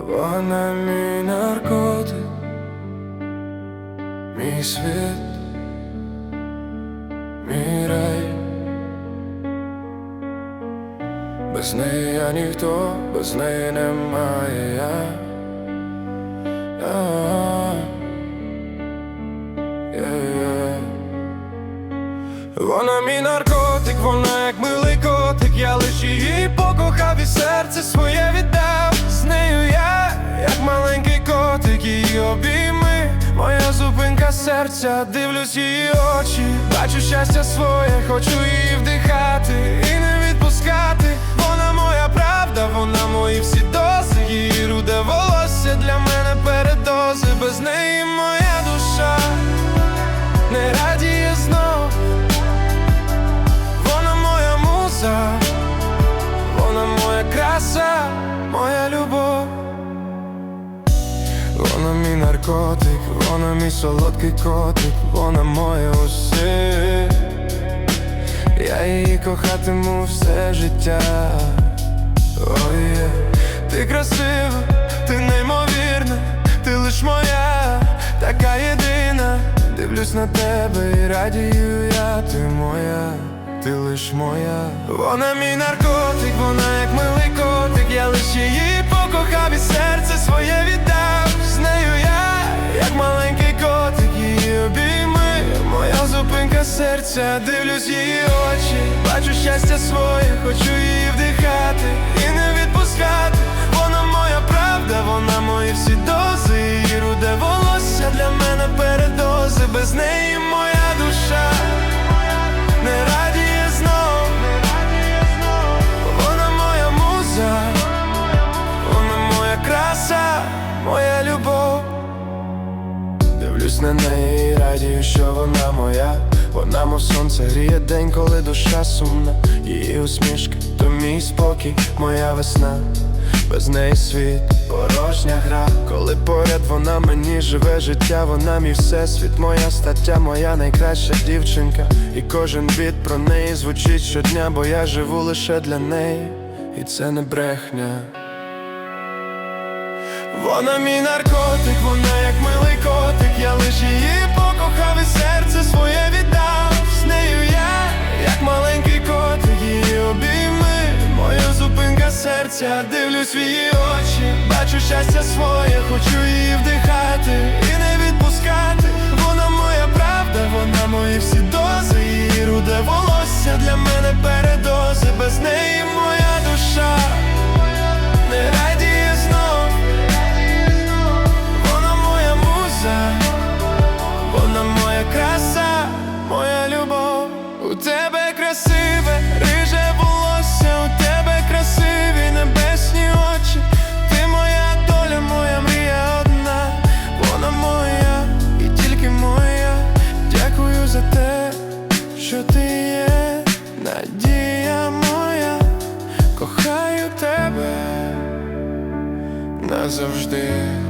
Вона мій наркотик, мій світ, мій рай. Без неї я ніхто, без неї немає я. Вона мій наркотик, вона як милий котик, я лиш її покохав і серце своє котик, обійми, моя зупинка серця, дивлюсь її очі, бачу щастя своє, хочу її вдихати Вона мій наркотик, вона мій солодкий котик, вона моє усе. Я її кохатиму все життя. Ой, ти красива, ти неймовірна, ти лиш моя, така єдина. Дивлюсь на тебе і радію я, ти моя, ти лиш моя. Вона мій наркотик, вона як милий котик, я лиш її покохав і серце серця, дивлюсь її очі, бачу щастя своє, хочу її вдихати і не відпускати. Вона моя правда, вона мої всі дози, її руде волосся для мене передози, без неї моя душа не радіє знов. Вона моя муза, вона моя краса, моя любов. Дивлюсь на неї радію, що вона моя. Вона, мов сонце, гріє день, коли душа сумна. Її усмішка, то мій спокій, моя весна. Без неї світ, порожня гра. Коли поряд вона мені живе життя, вона мій всесвіт, моя стаття, моя найкраща дівчинка. І кожен біт про неї звучить щодня, бо я живу лише для неї, і це не брехня. Вона мій наркотик, вона як милий котик, я серця, дивлюсь в її очі, бачу щастя своє, хочу її вдихати назавжди.